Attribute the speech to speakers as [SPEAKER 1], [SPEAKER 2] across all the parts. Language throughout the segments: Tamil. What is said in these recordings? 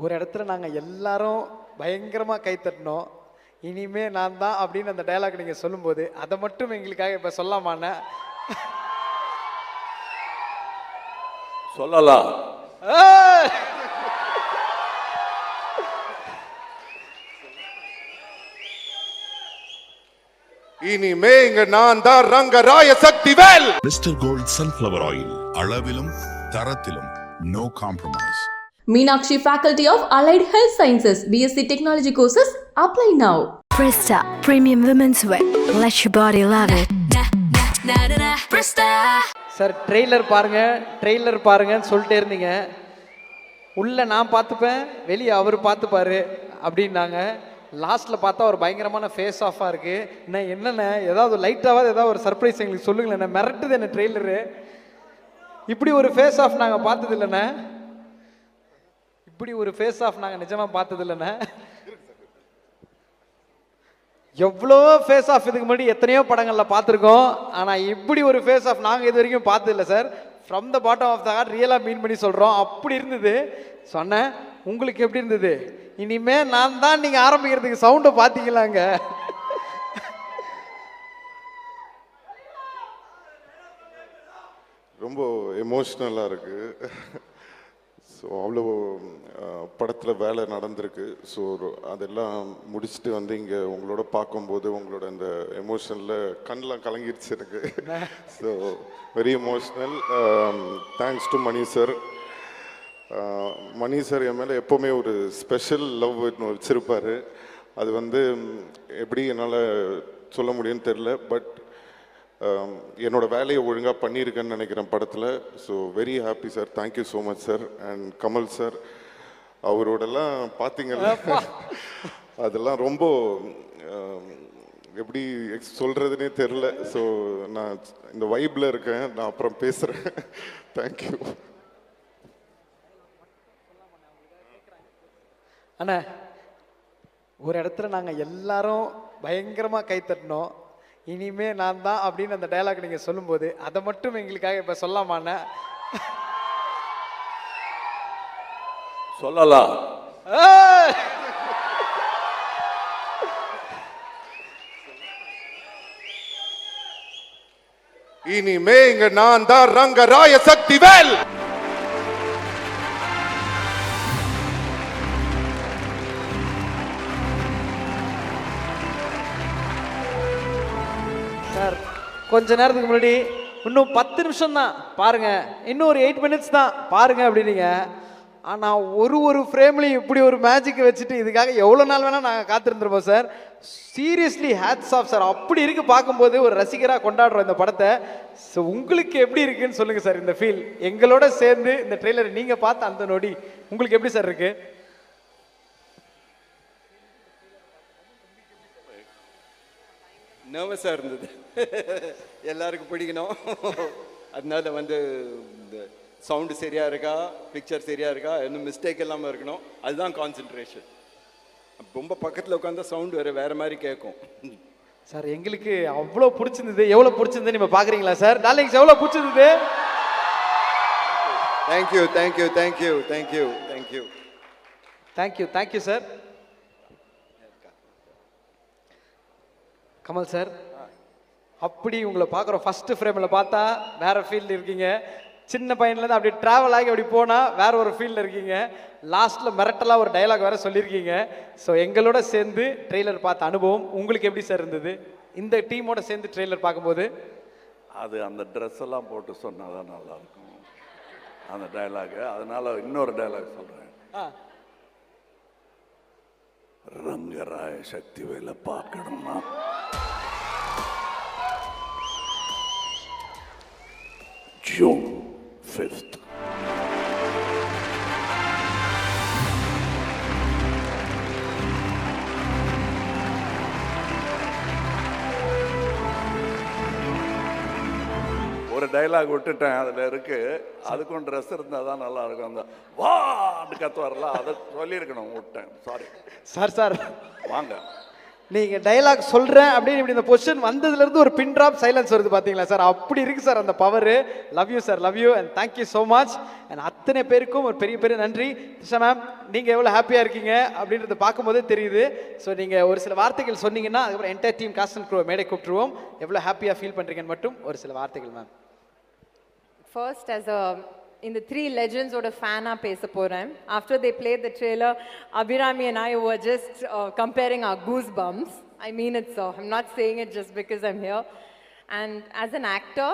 [SPEAKER 1] ஒரு இடத்துல நாங்கள் எல்லாரும் பயங்கரமாக கை தட்டினோம். இனிமே நான் தான் அப்படின்னு அந்த டயலாக் நீங்கள் சொல்லும்போது அதை மட்டும் எங்களுக்காக இப்போ சொல்லாமாண்ணே?
[SPEAKER 2] சொல்லலாம்!
[SPEAKER 3] இனிமே இங்க நான் தான் Rangaraya Sakthivel.
[SPEAKER 4] Mister gold sunflower oil அளவிலும் தரத்திலும் no compromise
[SPEAKER 5] Meenakshi Faculty of Allied Health Sciences, BSc Technology courses, apply now.
[SPEAKER 6] Presta Premium Women's Wear. Let your body love it.
[SPEAKER 1] Sir trailer பாருங்க ட்ரெய்லர் பாருங்கன்னு சொல்லிட்டே இருந்தீங்க உள்ள நான் பார்த்துப்பேன் வெளியே அவர் பார்த்துப்பாரு அப்படின்னாங்க லாஸ்ட்டில் பார்த்தா ஒரு பயங்கரமான ஃபேஸ் ஆஃபாக இருக்கு என்ன என்னண்ணே ஏதாவது லைட்டாவது ஏதாவது ஒரு சர்ப்ரைஸ் எங்களுக்கு சொல்லுங்களேண்ணே மிரட்டுது என்ன ட்ரெய்லரு இப்படி ஒரு ஃபேஸ் ஆஃப் நாங்கள் பார்த்தது இல்லைண்ணே இப்படி ஒரு ஃபேஸ் ஆஃப் நாங்கள் நிஜமாக பார்த்தது இல்லைண்ணே எவ்வளோ ஃபேஸ் ஆஃப் இதுக்கு முன்னாடி எத்தனையோ படங்களில் பார்த்துருக்கோம். ஆனால் இப்படி ஒரு ஃபேஸ் ஆஃப் நாங்கள் இது வரைக்கும் பார்த்ததில்ல sir from the bottom of the heart ரியலாக மீன் பண்ணி சொல்கிறோம் அப்படி இருந்தது. சொன்னேன் உங்களுக்கு எப்படி இருந்தது? இனிமே நான் தான் நீங்கள் ஆரம்பிக்கிறதுக்கு சவுண்டை பார்த்தீங்களாங்க.
[SPEAKER 3] ரொம்ப எமோஷ்னலாக இருக்குது ஸோ அவ்வளோ படத்தில் வேலை நடந்திருக்கு. ஸோ அதெல்லாம் முடிச்சுட்டு வந்து இங்கே உங்களோட பார்க்கும்போது உங்களோட அந்த எமோஷனில் கண்ணெலாம் கலங்கிருச்சு எனக்கு. So very emotional thanks to Mani sir Mani sir என் மேலே எப்போவுமே ஒரு ஸ்பெஷல் லவ் வச்சுருப்பார். அது வந்து எப்படி என்னால் சொல்ல முடியும்னு தெரில பட் என்னோட வேலையை ஒழுங்காக பண்ணியிருக்கேன்னு நினைக்கிறேன் படத்தில் so very happy sir thank you so much sir and Kamal sir அவரோடலாம் பார்த்தீங்கல்ல அதெல்லாம் ரொம்ப um, எப்படி எக்ஸ் சொல்கிறதுனே தெரில ஸோ நான் இந்த வைப்பில் இருக்கேன். நான் அப்புறம் பேசுகிறேன் தேங்க்யூ
[SPEAKER 1] அண்ணா ஒரு இடத்துல நாங்கள் எல்லாரும் பயங்கரமாக கை தட்டினோம் இனிமே நான் தான் அப்படின்னு அந்த டயலாக் நீங்கள் சொல்லும்போது அதை மட்டும் எங்களுக்காக இப்போ சொல்லாமாண்ணே?
[SPEAKER 2] சொல்லலாம்!
[SPEAKER 3] இனிமே இங்க நான் தான் ரங்கராய சக்திவேல்
[SPEAKER 1] கொஞ்ச நேரத்துக்கு முன்னாடி இன்னும் பத்து நிமிஷம் தான். பாருங்க இன்னும் ஒரு எயிட் மினிட்ஸ் தான். பாருங்க அப்படின்னீங்க. ஆனால் ஒரு ஒரு ஃப்ரேம்லையும் இப்படி ஒரு மேஜிக்கை வச்சுட்டு இதுக்காக எவ்வளோ நாள் வேணால் நாங்கள் காத்திருந்துருப்போம் sir seriously hats off sir அப்படி இருக்குது பார்க்கும்போது ஒரு ரசிகராக கொண்டாடுறோம் இந்த படத்தை ஸோ உங்களுக்கு எப்படி இருக்குன்னு சொல்லுங்கள் சார் இந்த ஃபீல் எங்களோட சேர்ந்து இந்த ட்ரெய்லரை நீங்கள் பார்த்த அந்த நொடி உங்களுக்கு எப்படி சார் இருக்குது
[SPEAKER 7] நர்வஸாக இருந்தது. எல்லாருக்கும் பிடிக்கணும். அதனால வந்து இந்த சவுண்டு சரியாக இருக்கா? பிக்சர் சரியாக இருக்கா? இன்னும் மிஸ்டேக் இல்லாமல் இருக்கணும். அதுதான் கான்சென்ட்ரேஷன் ரொம்ப பக்கத்தில் உட்காந்தா சவுண்டு வேறு வேறு மாதிரி கேட்கும்
[SPEAKER 1] சார் எங்களுக்கு அவ்வளோ பிடிச்சிருந்தது. எவ்வளோ பிடிச்சிருந்தது நீங்கள் பார்க்குறீங்களா சார்? டார்லிங்ஸ் எவ்வளோ பிடிச்சிருந்தது?
[SPEAKER 7] Thank you thank you
[SPEAKER 1] thank you thank you thank you thank you thank you sir Kamal sir அப்படி உங்களை பார்க்குறோம் ஃபர்ஸ்ட் ஃப்ரேமில் பார்த்தா வேற ஃபீல்டு இருக்கீங்க. சின்ன பையன்லேருந்து அப்படி ட்ராவல் ஆகி அப்படி போனால் வேற ஒரு ஃபீல்டில் இருக்கீங்க. லாஸ்ட்டில் மிரட்டலாக ஒரு டயலாக் வேற சொல்லியிருக்கீங்க. ஸோ எங்களோட சேர்ந்து ட்ரெய்லர் பார்த்த அனுபவம் உங்களுக்கு எப்படி சார் இருந்தது? இந்த டீமோட சேர்ந்து ட்ரெய்லர் பார்க்கும்போது?
[SPEAKER 2] அது அந்த ட்ரெஸ் எல்லாம் போட்டு சொன்னால் தான் நல்லா இருக்கும். அந்த டயலாகு அதனால இன்னொரு டயலாக் சொல்கிறேன் ரங்கராய சக்தி வேலை பார்க்கணும்னா ஜூன் ஃபிஃப்த் ஒரு டைலாக் விட்டுட்டேன் அதில் இருக்கு. அதுக்கும் ட்ரெஸ் இருந்தால் தான் நல்லா இருக்கும். அந்த வா கத்து வரல அதை சொல்லியிருக்கணும் விட்டேன் சாரி
[SPEAKER 1] சார் சார்.
[SPEAKER 2] வாங்க.
[SPEAKER 1] நீங்க டயலாக் சொல்றேன் அப்படின்னு இப்படி இந்த பொசிஷன் வந்ததுல இருந்து ஒரு பின் ட்ராப் சைலன்ஸ் வருது பாத்தீங்களா சார்? அப்படி இருக்கு சார் அந்த power love you sir love you and thank you so much and அத்தனை பேருக்கும் ஒரு பெரிய பெரிய நன்றி. த்ரிஷா மேம் நீங்க எவ்வளவு ஹாப்பியா இருக்கீங்க அப்படின்றத பார்க்கும்போதே தெரியுது. ஸோ நீங்க ஒரு சில வார்த்தைகள் சொன்னீங்கன்னா அதுக்கப்புறம் entire team cast and crew மேடை கூப்பிட்டுருவோம். எவ்வளவு ஹாப்பியா ஃபீல் பண்றீங்கன்னு மட்டும் ஒரு சில வார்த்தைகள் ma'am
[SPEAKER 8] First, as a in the three legends or a fan up பேச போறேன் after they played the trailer abhirami and i were just uh, comparing our goosebumps i mean it so i'm not saying it just because i'm here and as an actor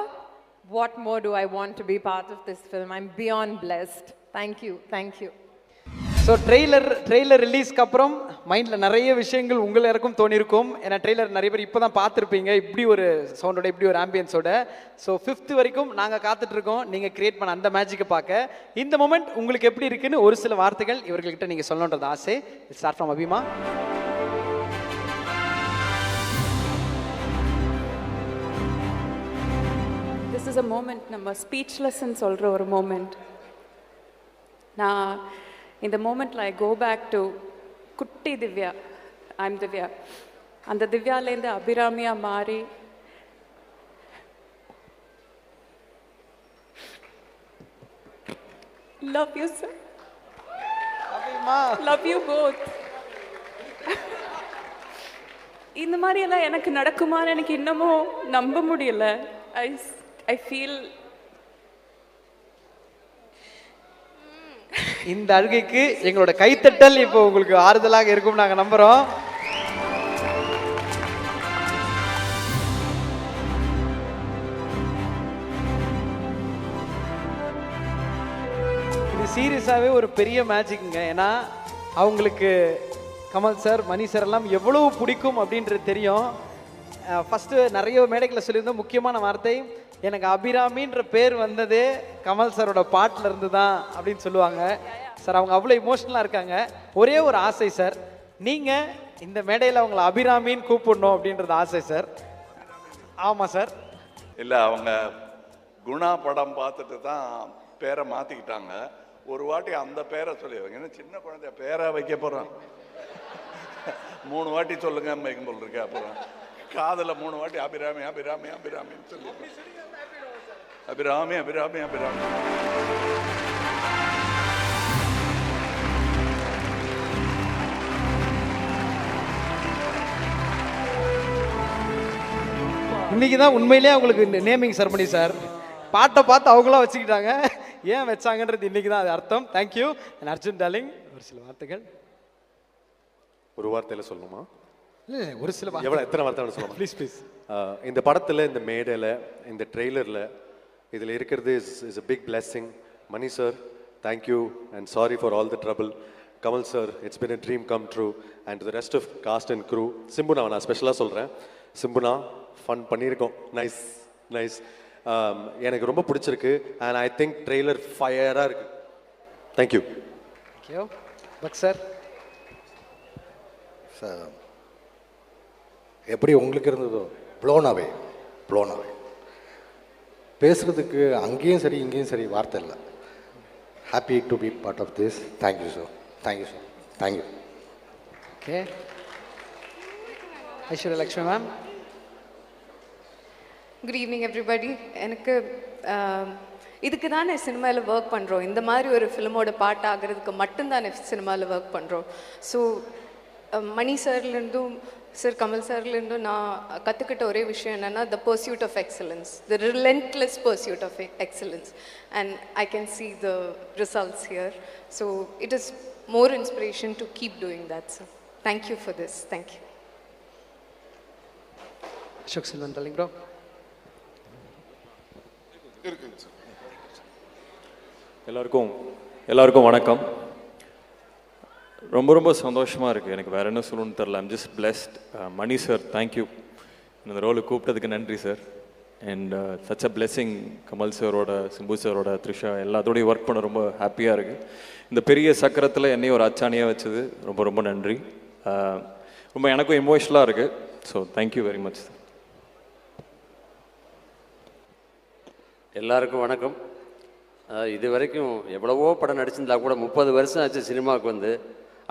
[SPEAKER 8] what more do i want to be part of this film i'm beyond blessed thank you thank you
[SPEAKER 1] So trailer trailer ரிலீஸ்க்கு அப்புறம் மைண்டில் நிறைய விஷயங்கள் உங்கள் எல்லாருக்கும் தோணிருக்கும். ஏன்னா ட்ரெய்லர் நிறைய பேர் இப்போ தான் பார்த்துருப்பீங்க. இப்படி ஒரு சவுண்டோட இப்படி ஒரு ஆம்பியன்ஸோட ஸோ ஃபிஃப்த்து வரைக்கும் நாங்கள் காத்துட்ருக்கோம். நீங்கள் கிரியேட் பண்ண அந்த மேஜிக்கை பார்க்க. இந்த மொமெண்ட் உங்களுக்கு எப்படி இருக்குன்னு ஒரு சில வார்த்தைகள் இவர்கள்கிட்ட நீங்கள் சொல்லணுன்றது ஆசை. ஸ்டார்ட் ஃப்ரம் அபிமா
[SPEAKER 9] திஸ் இஸ் அ மூமெண்ட் நம்ம ஸ்பீச்லெஸ்ன்னு சொல்கிற ஒரு மூமெண்ட் நான் இந்த மூமெண்ட்டில் ஐ கோ பேக் டு குட்டி திவ்யா ஐம் திவ்யா அந்த திவ்யாலேருந்து அபிராமியா மாறி love you
[SPEAKER 1] sir
[SPEAKER 9] love you both இந்த மாதிரி எல்லாம் எனக்கு நடக்குமான்னு எனக்கு இன்னமும் நம்ப முடியல. ஐ ஐ ஃபீல்
[SPEAKER 1] இந்த அழுகைக்கு எங்களோட கைத்தட்டல் இப்போ உங்களுக்கு ஆறுதலாக இருக்கும் நாங்கள் நம்புகிறோம் இது சீரியஸாகவே ஒரு பெரிய மேஜிக்குங்க ஏன்னா அவங்களுக்கு கமல் சார் மணி சார் எல்லாம் எவ்வளவு பிடிக்கும் அப்படின்றது தெரியும். ஃபஸ்ட்டு நிறைய மேடைகளில் சொல்லியிருந்தோம். முக்கியமான வார்த்தை எனக்கு அபிராமின்ற பேர் வந்ததே கமல் சாரோட பாட்டில் இருந்து தான் அப்படின்னு சொல்லுவாங்க. சார் அவங்க அவ்வளோ இமோஷனலாக இருக்காங்க. ஒரே ஒரு ஆசை சார். நீங்கள் இந்த மேடையில் அவங்கள அபிராமின்னு கூப்பிடணும் அப்படின்றது ஆசை சார். ஆமாம் சார்.
[SPEAKER 2] இல்லை அவங்க குணா படம் பார்த்துட்டு தான் பேரை மாற்றிக்கிட்டாங்க ஒரு வாட்டி அந்த பேரை சொல்லிடுவாங்க ஏன்னா சின்ன குழந்தைய பேரை வைக்க போகிறான் மூணு வாட்டி சொல்லுங்க வைக்கும் போல் இருக்கு அப்புறம். காதில் மூணு வாட்டி அபிராமி அபிராமி அபிராமின்னு சொல்லி. அபிராமி அபிராமி அபிராமி.
[SPEAKER 1] இன்னைக்கு தான் உண்மையிலேயே அவங்களுக்கு நேமிங் செரமனி சார் பாட்டை பார்த்து அவங்களா வச்சுக்கிட்டாங்க. ஏன் வச்சாங்கன்றது இன்னைக்கு தான் அது அர்த்தம். தேங்க்யூ அர்ஜுன் டார்லிங் ஒரு சில வார்த்தைகள்.
[SPEAKER 10] ஒரு வார்த்தையில் சொல்லணுமா?
[SPEAKER 1] இல்லை இல்லை, ஒரு சில
[SPEAKER 10] எவ்வளோ எத்தனை வார்த்தை சொல்லணும்?
[SPEAKER 1] ப்ளீஸ் ப்ளீஸ்
[SPEAKER 10] இந்த படத்தில் இந்த மேடையில் இந்த ட்ரெய்லரில் இதில் இருக்கிறது is is a big blessing. Mani sir thank you and sorry for all the trouble Kamal sir it's been a dream come true and the rest of cast and crew சிம்புனா நான் ஸ்பெஷலாக சொல்கிறேன் சிம்புனா ஃபன் பண்ணியிருக்கோம். நைஸ் நைஸ் எனக்கு ரொம்ப பிடிச்சிருக்கு. அண்ட் ஐ திங்க் ட்ரெய்லர் ஃபயராக இருக்குது தேங்க்யூ
[SPEAKER 1] தேங்க்யூ பக் சார்
[SPEAKER 11] சார் எப்படி உங்களுக்கு இருந்ததோ ப்ளோன் அவே ப்ளோன் அவே பேசுகிறதுக்கு அங்கேயும் சரி இங்கேயும் சரி வார்த்தை இல்லை. Happy to be part of this thank you sir thank you
[SPEAKER 1] sir thank you okay
[SPEAKER 12] Aishwarya Lakshmi ma'am good evening everybody எனக்கு ஆம், இதுக்கு தானே சினிமாவில் ஒர்க் பண்ணுறோம் இந்த மாதிரி ஒரு ஃபிலிமோட பாட்டு ஆகிறதுக்கு மட்டும்தானே சினிமாவில் ஒர்க் பண்ணுறோம் ஸோ மணி சார்லேருந்தும் சார் கமல் சார்லேருந்தும் நான் கற்றுக்கிட்ட ஒரே விஷயம் என்னென்னா the pursuit of excellence the relentless pursuit of excellence and I can see the results here so it is more inspiration to keep doing that sir thank you for this
[SPEAKER 1] thank you Ashok Selvan darling bro
[SPEAKER 3] இருக்குங்க சார்
[SPEAKER 13] எல்லாருக்கும் எல்லாருக்கும் வணக்கம். ரொம்ப ரொம்ப சந்தோஷமாக இருக்குது எனக்கு வேறு என்ன சொல்லணும்னு தெரில I'm just blessed Mani sir thank you இந்த ரோலு கூப்பிட்டதுக்கு நன்றி sir and such a blessing Kamal சாரோட சிம்பு சாரோட த்ரிஷா எல்லாத்தோடையும் ஒர்க் பண்ண ரொம்ப ஹாப்பியாக இருக்குது இந்த பெரிய சக்கரத்தில் என்னையும் ஒரு அச்சாணியாக வச்சது ரொம்ப ரொம்ப நன்றி. Uh, ரொம்ப எனக்கும் எமோஷ்னலாக இருக்குது so thank you very much sir
[SPEAKER 14] எல்லாருக்கும் வணக்கம். Uh, இது வரைக்கும் எவ்வளவோ படம் நடிச்சிருந்தா கூட முப்பது வருஷம் ஆச்சு சினிமாவுக்கு வந்து.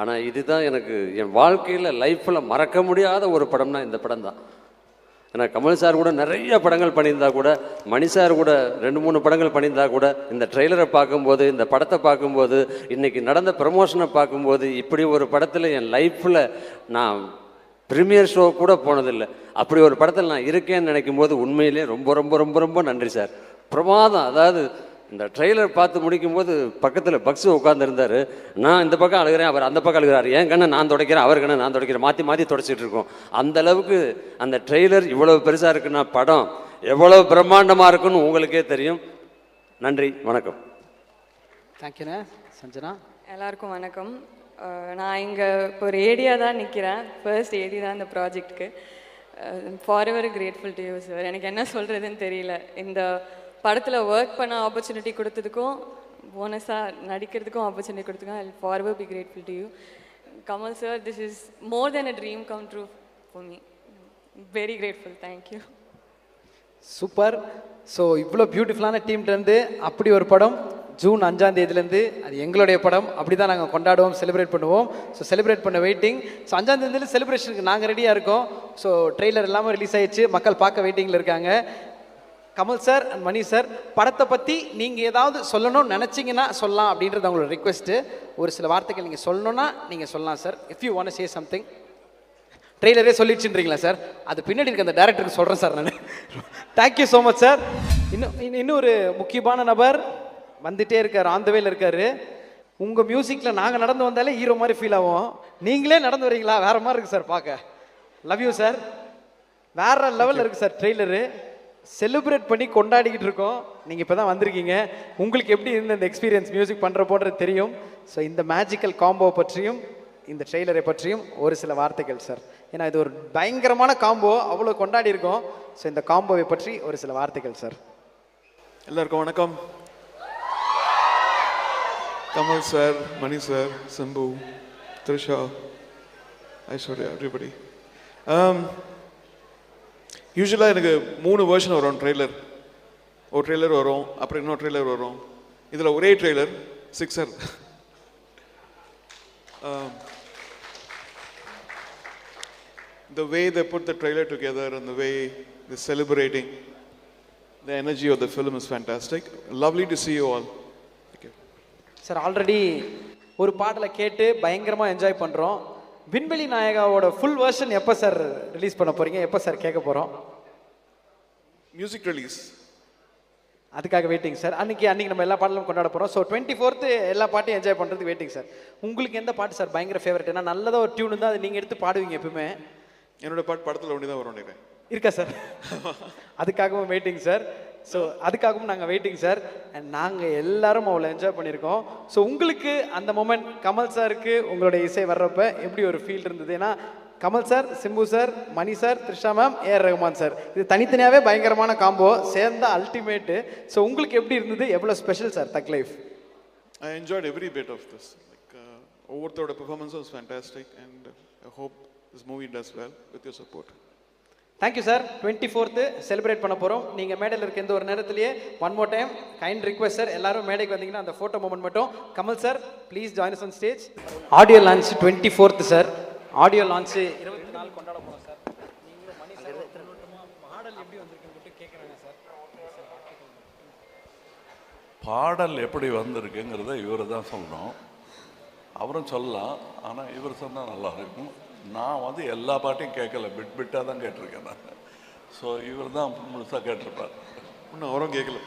[SPEAKER 14] ஆனால் இதுதான் எனக்கு என் வாழ்க்கையில் லைஃப்பில் மறக்க முடியாத ஒரு படம்னா இந்த படம் தான் ஏன்னா கமல் சார் கூட நிறைய படங்கள் பண்ணியிருந்தா கூட மணி சார் கூட ரெண்டு மூணு படங்கள் பண்ணியிருந்தா கூட இந்த ட்ரெய்லரை பார்க்கும்போது இந்த படத்தை பார்க்கும்போது இன்றைக்கி நடந்த ப்ரமோஷனை பார்க்கும்போது இப்படி ஒரு படத்தில் என் லைஃப்பில் நான் ப்ரீமியர் ஷோ கூட போனதில்லை. அப்படி ஒரு படத்தில் நான் இருக்கேன்னு நினைக்கும் போது உண்மையிலே ரொம்ப ரொம்ப ரொம்ப ரொம்ப நன்றி சார். பிரமாதம். அதாவது இந்த ட்ரெய்லர் பார்த்து முடிக்கும்போது பக்கத்தில் பக்ஸு உட்காந்துருந்தாரு நான் இந்த பக்கம் அழுகிறேன் அவர் அந்த பக்கம் அழுகிறார். என் கண்ணை நான் துடைக்கிறேன் அவர் கண்ணை நான் துடைக்கிறேன். மாற்றி மாற்றி துடைச்சிட்டு இருக்கோம். அந்த அளவுக்கு அந்த ட்ரெய்லர் இவ்வளோ பெருசாக இருக்குன்னா படம் எவ்வளோ பிரம்மாண்டமாக இருக்குன்னு உங்களுக்கே தெரியும். நன்றி வணக்கம்.
[SPEAKER 1] தேங்க்யூண்ணே சஞ்சனா?
[SPEAKER 9] எல்லாருக்கும் வணக்கம். நான் இங்கே இப்போ ஒரு ஏடியா தான் நிற்கிறேன் ஃபர்ஸ்ட் ஏடி தான் இந்த ப்ராஜெக்ட்க்கு forever grateful to you sir எனக்கு என்ன சொல்கிறதுன்னு தெரியல. இந்த படத்தில் ஒர்க் பண்ண ஆப்பர்ச்சுனிட்டி கொடுத்ததுக்கும் போனஸாக நடிக்கிறதுக்கும் opportunity கொடுத்ததுக்கும் I forever be grateful to you Kamal sir this is more then a dream come true for me very grateful thank you
[SPEAKER 1] super so இவ்வளோ பியூட்டிஃபுல்லான டீம்லேருந்து அப்படி ஒரு படம் ஜூன் அஞ்சாம் தேதியிலேருந்து அது எங்களுடைய படம் அப்படி தான் நாங்கள் கொண்டாடுவோம் செலிப்ரேட் பண்ணுவோம். ஸோ செலிப்ரேட் பண்ண வெயிட்டிங் ஸோ அஞ்சாம் தேதியில செலிப்ரேஷனுக்கு நாங்கள் ரெடியாக இருக்கோம். ஸோ ட்ரெய்லர் எல்லாமே ரிலீஸ் ஆயிடுச்சு. மக்கள் பார்க்க வெயிட்டிங்கில் இருக்காங்க. Kamal sir and Mani sir படத்தை பற்றி நீங்கள் ஏதாவது சொல்லணும்னு நினச்சிங்கன்னா சொல்லலாம் அப்படின்றது அவங்களோட ரிக்வெஸ்ட்டு ஒரு சில வார்த்தைகள் நீங்கள் சொல்லணும்னா நீங்கள் சொல்லலாம் sir if you want say something ட்ரெய்லரே சொல்லிடுச்சுன்றீங்களா சார் அது பின்னாடி இருக்க அந்த டேரக்டருக்கு சொல்கிறேன் சார் நான். தேங்க்யூ ஸோ மச் சார் இன்னும் இன்னும் ஒரு முக்கியமான நபர் வந்துட்டே இருக்கார் ஆன் வேல இருக்காரு. உங்கள் மியூசிக்கில் நாங்கள் நடந்து வந்தாலே ஹீரோ மாதிரி ஃபீல் ஆகும் நீங்களே நடந்து வரீங்களா? வேற மாதிரி இருக்கு சார் பார்க்க. லவ் யூ சார் வேற லெவலில் இருக்கு சார் ட்ரெய்லரு செலிப்ரேட் பண்ணி கொண்டாடிக்கிட்டு இருக்கோம். நீங்கள் இப்போ தான் வந்திருக்கீங்க. உங்களுக்கு எப்படி இருந்த இந்த எக்ஸ்பீரியன்ஸ் மியூசிக் பண்ணுற போன்றது தெரியும். ஸோ இந்த மேஜிக்கல் காம்போ பற்றியும் இந்த ட்ரெய்லரை பற்றியும் ஒரு சில வார்த்தைகள் சார் ஏன்னா இது ஒரு பயங்கரமான காம்போ அவ்வளோ கொண்டாடி இருக்கோம் ஸோ இந்த காம்போவை பற்றி ஒரு சில வார்த்தைகள் சார்
[SPEAKER 15] எல்லாருக்கும் வணக்கம். Kamal sir Mani sir Simbu Trisha Aishwarya everybody யூஸ்வலாக எனக்கு மூணு வேர்ஷன் வரும் ட்ரெய்லர் ஒரு ட்ரெய்லர் வரும் அப்புறம் இன்னொரு ட்ரெய்லர் வரும் இதில் ஒரே trailer sixer the way they put the trailer together and the way they're celebrating the energy of the film is fantastic. Lovely to see you all.
[SPEAKER 1] Sir already ஒரு பாடலை கேட்டு பயங்கரமாக என்ஜாய் பண்ணுறோம் விண்வெளி நாயகாவோட ஃபுல் வெர்ஷன் எப்போ சார் ரிலீஸ் பண்ண போகிறீங்க எப்போ சார் கேட்க போகிறோம்
[SPEAKER 15] Music release.
[SPEAKER 1] அதுக்காக வெயிட்டிங் சார் அன்னைக்கு அன்னைக்கு நம்ம எல்லா பாடலும் கொண்டாட போகிறோம் ஸோ டுவெண்ட்டி ஃபோர்த்து எல்லா பாட்டையும் என்ஜாய் பண்ணுறதுக்கு வெயிட்டிங் சார் உங்களுக்கு எந்த பாட்டு சார் பயங்கர ஃபேவரட் ஏன்னா நல்லதாக ஒரு டியூன் தான் அதை நீங்கள் எடுத்து பாடுவீங்க எப்பவுமே
[SPEAKER 15] என்னோட பாட்டு படத்தில் ஒன்று தான் வரும் நினைக்கிறேன்.
[SPEAKER 1] இருக்கா சார் அதுக்காகவும் வெயிட்டிங் சார் ஸோ அதுக்காகவும் நாங்கள் வெயிட்டிங் சார் அண்ட் நாங்கள் எல்லாரும் அவ்வளோ என்ஜாய் பண்ணியிருக்கோம். ஸோ உங்களுக்கு அந்த மொமெண்ட் கமல் சாருக்கு உங்களுடைய இசை வர்றப்ப எப்படி ஒரு ஃபீல் இருந்தது? ஏன்னா Kamal sir Simbu sir Mani sir Trisha ma'am AR Rahman sir இது தனித்தனியாகவே பயங்கரமான காம்போ சேர்ந்தால் அல்டிமேட்டு ஸோ உங்களுக்கு எப்படி இருந்தது? எவ்வளோ special sir Thug Life
[SPEAKER 15] I enjoyed every bit of this like ஒவ்வொருத்தரோட பெர்ஃபார்மன்ஸும் fantastic and I hope this movie does well with your support.
[SPEAKER 1] Thank you sir twenty fourth celebrate பண்ண போகிறோம் நீங்கள் மேடையில் இருக்க எந்த ஒரு நேரத்திலேயே one more time kind request sir எல்லாரும் மேடைக்கு வந்தீங்கன்னா அந்த ஃபோட்டோ மூமெண்ட் மட்டும். Kamal sir please join on stage audio launch twenty fourth sir audio launch இருபத்தி நாலு கொண்டாட போகிறோம் சார் மாடல் எப்படி வந்திருக்குன்னு கேட்குறாங்க சார்
[SPEAKER 2] பாடல் எப்படி வந்திருக்குங்கிறத இவர் தான் சொல்லணும். அவரும் சொல்லலாம் ஆனால் இவர் சொன்னால் நல்லா இருக்கும். நான் வந்து எல்லா பாட்டையும் கேட்கல. பிட் பிட்டாக தான் கேட்டிருக்கேன் நான். ஸோ இவர் தான் முழுசாக கேட்டிருப்பார்.
[SPEAKER 15] இன்னும் அவரும் கேட்கல.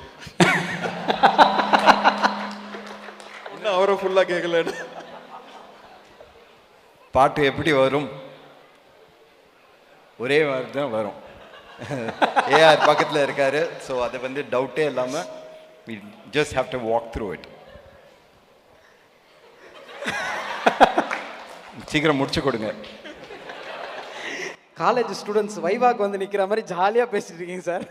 [SPEAKER 15] இன்னும் அவரும் ஃபுல்லாக கேட்கலன்னு.
[SPEAKER 16] பாட்டு எப்படி வரும்? ஒரே மாதிரி தான் வரும். ஏஆர் பக்கத்தில் இருக்காரு. ஸோ அதை வந்து டவுட்டே இல்லாமல் we just have to walk through it சீக்கிரம் முடிச்சு கொடுங்க.
[SPEAKER 1] காலேஜ் ஸ்டூடெண்ட்ஸ் வைவாக்கு வந்து நிற்கிற மாதிரி ஜாலியாக பேசிட்டு இருக்கீங்க சார்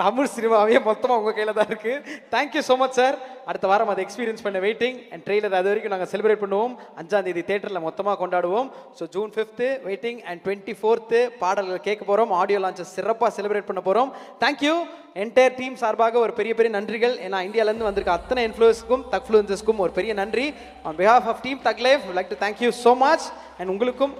[SPEAKER 1] தமிழ் சினிமாவே மொத்தமாக உங்கள் கையில் தான் இருக்குது தேங்க்யூ ஸோ மச் சார் அடுத்த வாரம் அதை எக்ஸ்பீரியன்ஸ் பண்ண வெயிட்டிங் அண்ட் ட்ரெயிலர் அது வரைக்கும் நாங்கள் செலிப்ரேட் பண்ணுவோம் அஞ்சாம் தேதி தேட்டரில் மொத்தமாக கொண்டாடுவோம் so June fifth waiting and twenty fourth பாடல்கள் கேட்க போகிறோம் ஆடியோ லான்ச்சை சிறப்பாக செலிப்ரேட் பண்ண போகிறோம் தேங்க்யூ என்டையர் டீம் சார்பாக ஒரு பெரிய பெரிய நன்றிகள் ஏன்னா இந்தியாவிலேருந்து வந்திருக்க அத்தனை இன்ஃப்ளூயன்ஸுக்கும் தக்ஃப்ளூயன்ஸஸ்க்கும் ஒரு பெரிய நன்றி on behalf of team Thug Life like to thank you so much and உங்களுக்கும்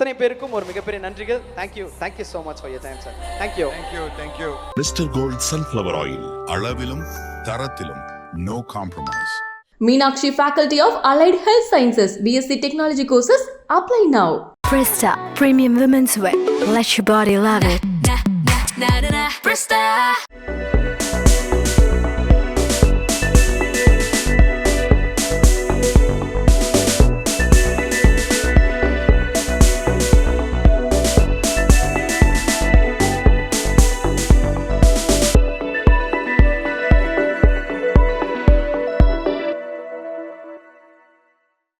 [SPEAKER 1] அத்தனை பேருக்கும் ஒரு மிகப்பெரிய நன்றிகள் thank you thank you so much for your time
[SPEAKER 16] sir
[SPEAKER 4] thank you thank you thank you mister gold sunflower oil அளவிலும் தரத்திலும் no compromise
[SPEAKER 5] Meenakshi Faculty of Allied Health Sciences, BSc Technology courses, apply now.
[SPEAKER 6] Presta Premium Women's Wear. Let your body love it.
[SPEAKER 17] Presta.